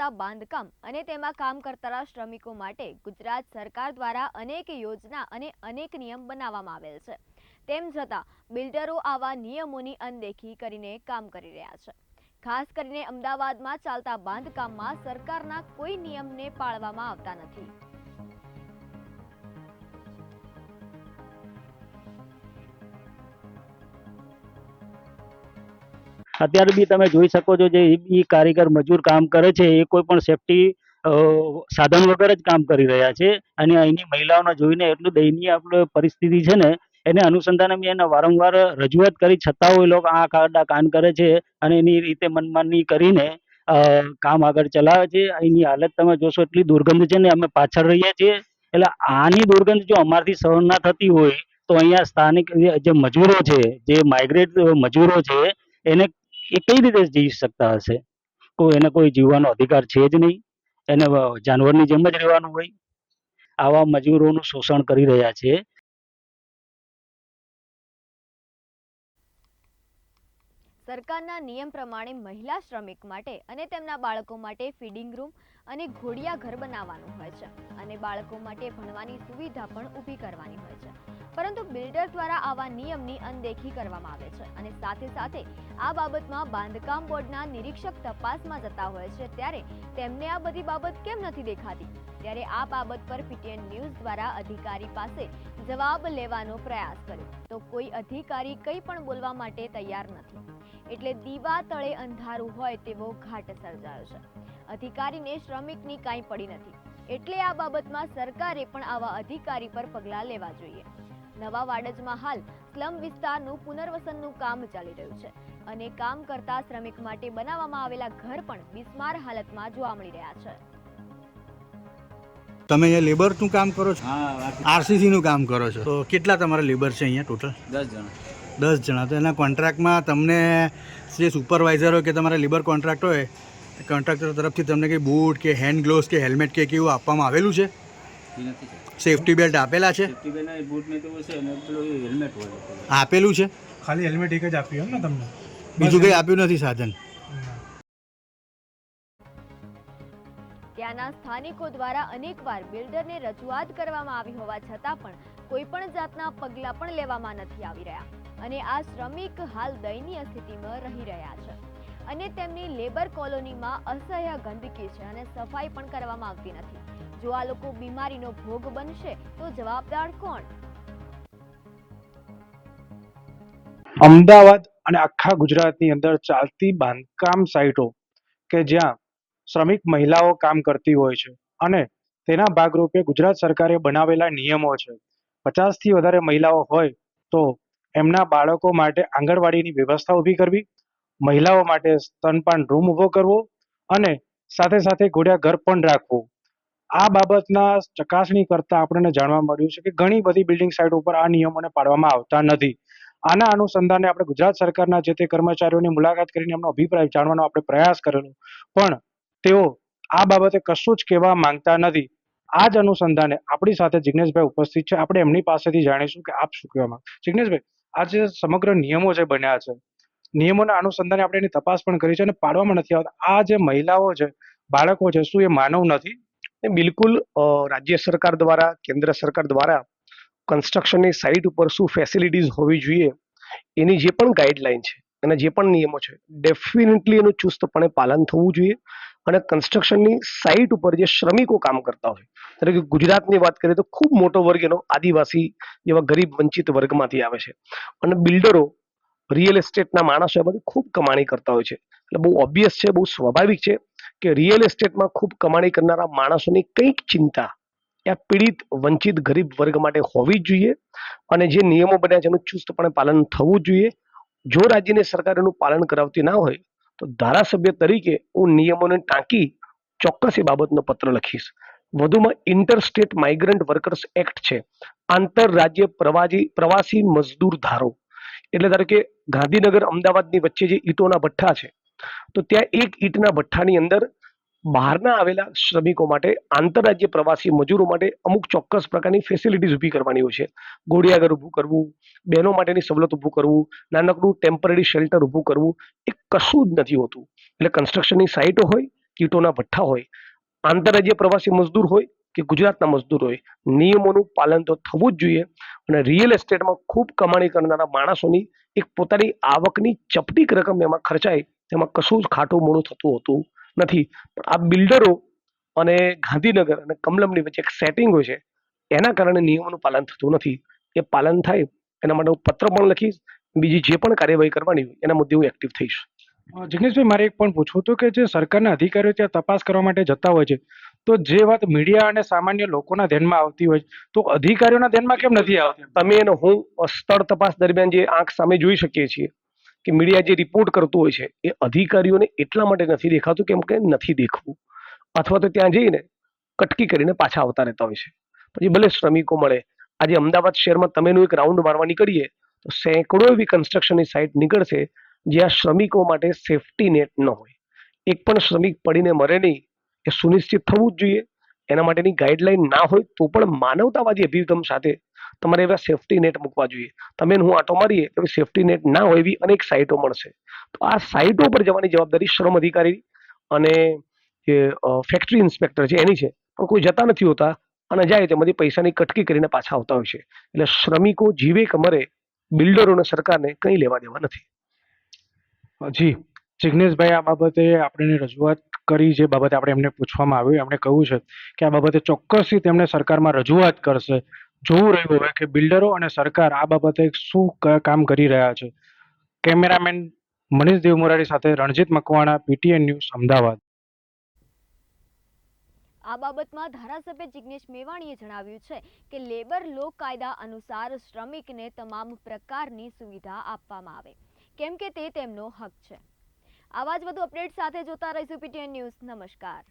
ચાલતા બાંધકામ અને તેમાં કામ કરતા શ્રમિકો માટે ગુજરાત સરકાર દ્વારા અનેક યોજના અને અનેક નિયમ બનાવવામાં આવેલ છે. તેમ છતાં, બિલ્ડરો આવા નિયમોની અનદેખી કરીને કામ કરી રહ્યા છે. ખાસ કરીને અમદાવાદમાં ચાલતા બાંધકામમાં સરકારના કોઈ નિયમને પાળવામાં આવતા નથી. અત્યારે બી તમે જોઈ શકો છો જે ઈ કારીગર મજૂર કામ કરે છે, એ કોઈ પણ સેફટી સાધન વગર જ કામ કરી રહ્યા છે. અને અહીંની મહિલાઓને જોઈને એટલું દયનીય આપણે પરિસ્થિતિ છે ને, એને અનુસંધાને મેં એને વારંવાર રજૂઆત કરી, છતાં એ લોકો આ કારડા કાન કરે છે અને એની રીતે મનમાની કરીને કામ આગળ ચલાવે છે. અહીંની હાલત તમે જોશો એટલી દુર્ગંધ છે ને, અમે પાછળ રહીએ છીએ. એટલે આની દુર્ગંધ જો અમારથી સહન ના થતી હોય, તો અહીંયા સ્થાનિક જે મજૂરો છે, જે માઇગ્રેટ મજૂરો છે, એને એ કઈ રીતે જીવી શકતા હશે? કોઈ એને કોઈ જીવવાનો અધિકાર છે જ નહીં. એને જાનવરની જેમ જ રહેવાનું હોય. આવા મજૂરોનું શોષણ કરી રહ્યા છે. સરકારના નિયમ પ્રમાણે મહિલા શ્રમિક માટે અને તેમના બાળકો માટે ફીડિંગ રૂમ અને ઘોડિયા ઘર બનાવવાનું હોય છે. અને બાળકો માટે ભણવાની સુવિધા પણ ઊભી કરવાની હોય છે. પરંતુ બિલ્ડર દ્વારા આવા નિયમની અનદેખી કરવામાં આવે છે અને સાથે સાથે આ બાબતમાં બાંધકામ બોર્ડના નિરીક્ષક તપાસમાં જતા હોય છે ત્યારે તેમને આ બધી બાબત કેમ નથી દેખાતી? ત્યારે આ બાબત પર પીટીએન ન્યૂઝ દ્વારા અધિકારી પાસે જવાબ લેવાનો પ્રયાસ કર્યો. તો કોઈ અધિકારી કંઈ પણ બોલવા માટે તૈયાર નથી. એટલે દીવા તળે અંધારું હોય તેવો ઘાટ સર્જાયો છે. અધિકારીને શ્રમિકની કાંઈ પડી નથી. એટલે આ બાબતમાં સરકારે પણ આવા અધિકારી પર પગલાં લેવા જોઈએ. નવા વાડજમાં હાલ સ્લમ વિસ્તારનું પુનર્વસનનું કામ ચાલી રહ્યું છે. અને કામ કરતા શ્રમિક માટે બનાવવામાં આવેલા ઘર પણ બિસ્માર હાલતમાં જોવા મળી રહ્યા છે. તમે અહીંયા લેબરનું કામ કરો છો? હા આરસીસીનું કામ કરો છો? તો કેટલા તમારા લેબર છે અહીંયા ટોટલ દસ જણા. દસ જણા. તો એના કોન્ટ્રાક્ટમાં તમને જે સુપરવાઇઝર હોય કે તમારા લેબર કોન્ટ્રાક્ટ હોય કોન્ટ્રાક્ટર તરફથી તમને કંઈ બૂટ કે હેન્ડ ગ્લોવ્સ કે હેલ્મેટ કે કેવું આપવામાં આવેલું છે? નથી સેફટી બેલ્ટ આપેલા છે? સેફ્ટી બેન બૂટ ને તો છે ને પેલું હેલ્મેટ હોય. આપેલું છે? ખાલી હેલ્મેટ એક જ આપ્યું એમ ને તમને? બીજું કંઈ આપ્યું નથી સાધન? ત્યાંના સ્થાનિકો દ્વારા અનેકવાર બિલ્ડરને રજૂઆત કરવામાં આવી હોવા છતાં પણ કોઈ પણ જાતના પગલાં પણ લેવામાં નથી આવી રહ્યા અને આ શ્રમિક હાલ દયનીય સ્થિતિમાં રહી રહ્યા છે. અને તેમની લેબર કોલોનીમાં અસહ્ય ગંદકી છે અને સફાઈ પણ કરવામાં આવતી નથી. જો આ લોકો બીમારીનો ભોગ બનશે, તો જવાબદાર કોણ? અમદાવાદ અને આખા ગુજરાતની અંદર ચાલતી બાંધકામ સાઇટો કે જ્યાં શ્રમિક મહિલાઓ કામ કરતી હોય છે અને તેના ભાગરૂપે ગુજરાત સરકારે બનાવેલા નિયમો છે. પચાસથી વધારે મહિલાઓ હોય તો એમના બાળકો માટે આંગણવાડીની વ્યવસ્થા ઊભી કરવી, મહિલાઓ માટે સ્તનપાન રૂમ ઊભો કરવો અને સાથે સાથે ઘોડિયા ઘર પણ રાખવું. આ બાબતના ચકાસણી કરતા આપણને જાણવા મળ્યું છે કે ઘણી બધી બિલ્ડિંગ સાઇટ ઉપર આ નિયમોને પાડવામાં આવતા નથી. આના અનુસંધાને આપણે ગુજરાત સરકારના જે તે કર્મચારીઓની મુલાકાત કરીને એમનો અભિપ્રાય જાણવાનો આપણે પ્રયાસ કરેલો. પણ તેઓ આ બાબતે કશું જ કહેવા માંગતા નથી. આ જ અનુસંધાને આપણી સાથે જિગ્નેશભાઈ ઉપસ્થિત છે. આપણે એમની પાસેથી જાણીશું કે આપ શું કહેવા માંગ જિગ્નેશભાઈ, આ જે સમગ્ર નિયમો જે બન્યા છે, નિયમોના અનુસંધાને આપણે એની તપાસ પણ કરી છે અને પાડવામાં નથી આવતા. આ જે મહિલાઓ છે, બાળકો છે, શું એ માનવ નથી? ને બિલકુલ રાજ્ય સરકાર દ્વારા, કેન્દ્ર સરકાર દ્વારા કન્સ્ટ્રક્શનની સાઇટ ઉપર શું ફેસિલિટીઝ હોવી જોઈએ, એની જે પણ ગાઈડલાઈન છે, અને જે પણ નિયમો છે ડેફિનેટલી એનું ચુસ્તપણે પાલન થવું જોઈએ. અને કન્સ્ટ્રક્શનની સાઇટ ઉપર જે શ્રમિકો કામ કરતા હોય એટલે કે ગુજરાતની વાત કરીએ તો ખૂબ મોટો વર્ગ એનો આદિવાસી જેવા ગરીબ વંચિત વર્ગમાંથી આવે છે. અને બિલ્ડરો રિયલ એસ્ટેટના માણસો એમાંથી ખૂબ કમાણી કરતા હોય છે. એટલે બહુ ઓબ્વિયસ છે, બહુ સ્વાભાવિક છે. કે રિયલ એસ્ટેટમાં ખૂબ કમાણી કરનારા માણસોની કંઈક ચિંતા એ પીડિત, વંચિત, ગરીબ વર્ગ માટે હોવી જ જોઈએ અને જે નિયમો બન્યા છે એનું ચુસ્તપણે પાલન થવું જોઈએ. જો રાજ્યની સરકાર એનું પાલન કરાવતી ના હોય, તો ધારાસભ્ય તરીકે હું નિયમોને ટાંકી ચોક્કસ એ બાબતનો પત્ર લખીશ. વધુમાં inter state migrant workers act છે. આંતરરાજ્ય પ્રવાસી પ્રવાસી મજદૂર ધારો. એટલે ધારો કે ગાંધીનગર, અમદાવાદની વચ્ચે જે ઈટોના ભઠ્ઠા છે તો ત્યાં એક ઈંટના ભઠ્ઠાની અંદર બહારના આવેલા શ્રમિકો માટે, આંતરરાજ્ય પ્રવાસી મજૂરો માટે અમુક ચોક્કસ પ્રકારની ફેસિલિટીઝ ઊભી કરવાની હોય છે. ઘોડિયાઘર ઊભું કરવું, બહેનો માટેની સવલત ઊભું કરવું, નાનકડું ટેમ્પરરી શેલ્ટર ઊભું કરવું, એ કશું જ નથી હોતું. એટલે કન્સ્ટ્રક્શનની સાઇટો હોય, કીટોના ભઠ્ઠા હોય, આંતરરાજ્ય પ્રવાસી મજદૂર હોય કે ગુજરાતના મજદૂર હોય, નિયમોનું પાલન તો થવું જ જોઈએ. અને રિયલ એસ્ટેટમાં ખૂબ કમાણી કરનારા માણસોની એક પોતાની આવકની ચપટીક રકમ એમાં ખર્ચાય તેમાં કશું જ ખાટું મોડું થતું હોતું નથી. પણ આ બિલ્ડરો અને ગાંધીનગર અને કમલમની વચ્ચે એક સેટિંગ હોય છે એના કારણે નિયમોનું પાલન થતું નથી. એ પાલન થાય એના માટે હું પત્ર પણ લખીશ બીજી જે પણ કાર્યવાહી કરવાની હોય એના મુદ્દે હું એક્ટિવ થઈશ. જિગ્નેશભાઈ મારે એક પણ પૂછવું હતું કે જે સરકારના અધિકારીઓ ત્યાં તપાસ કરવા માટે જતા હોય છે તો જે વાત મીડિયા અને સામાન્ય લોકોના ધ્યાનમાં આવતી હોય તો અધિકારીઓના ધ્યાનમાં કેમ નથી આવતી? તમે એનો હું સ્થળ તપાસ દરમિયાન જે આંખ સામે જોઈ શકીએ છીએ કે મીડિયા જે રિપોર્ટ કરતું હોય છે, એ અધિકારીઓને એટલા માટે નથી દેખાતું કેમ કે નથી દેખવું. અથવા તો ત્યાં જઈને કટકી કરીને પાછા આવતા રહેતા હોય છે. પછી ભલે શ્રમિકો મળે. આજે અમદાવાદ શહેરમાં તમેનું એક રાઉન્ડ મારવા નીકળીએ, તો સેંકડો એવી કન્સ્ટ્રક્શનની સાઇટ નીકળશે જ્યાં શ્રમિકો માટે સેફ્ટી નેટ ન હોય. એક પણ શ્રમિક પડીને મરે નહીં, એ સુનિશ્ચિત થવું જ જોઈએ. એના માટેની ગાઈડલાઈન ના હોય તો પણ માનવતાવાદી અભિગમ સાથે તમારે એવા સેફ્ટી નેટ મૂકવા જોઈએ. તમે હું આટો મારીએ તો સેફ્ટી નેટ ના હોય એવી અનેક સાઇટો મળશે. તો આ સાઇટો પર જવાની જવાબદારી શ્રમ અધિકારી અને જે ફેક્ટરી ઇન્સ્પેક્ટર છે, એની છે. પણ કોઈ જતા નથી હોતા અને જાય તેમાંથી પૈસાની કટકી કરીને પાછા આવતા હોય છે. એટલે શ્રમિકો જીવે કમરે બિલ્ડરોને સરકારને કંઈ લેવા દેવા નથી. જી. જિગ્નેશભાઈ, આ બાબતે આપણે રજૂઆત કરી જે બાબતે આપણે એમને પૂછવામાં આવ્યું. એમણે કહ્યું છે કે આ બાબતે ચોક્કસથી તેમણે સરકારમાં રજૂઆત કરશે. જોવું રહ્યું હવે કે બિલ્ડરો અને સરકાર આ બાબતે શું કામ કરી રહ્યા છે. કેમેરામેન મનીષ દેવમોરારી સાથે રણજીત મકવાણા, પીટીએન ન્યૂઝ, અમદાવાદ. આ બાબતમાં ધારાસભ્ય જિગ્નેશ મેવાણીએ જણાવ્યું છે કે લેબર લો કાયદા અનુસાર શ્રમિકને તમામ પ્રકારની સુવિધા આપવામાં આવે. કેમ કે તે તેમનો હક છે. આવા જ વધુ અપડેટ સાથે જોતા રહીશું પીટીએન ન્યૂઝ. નમસ્કાર.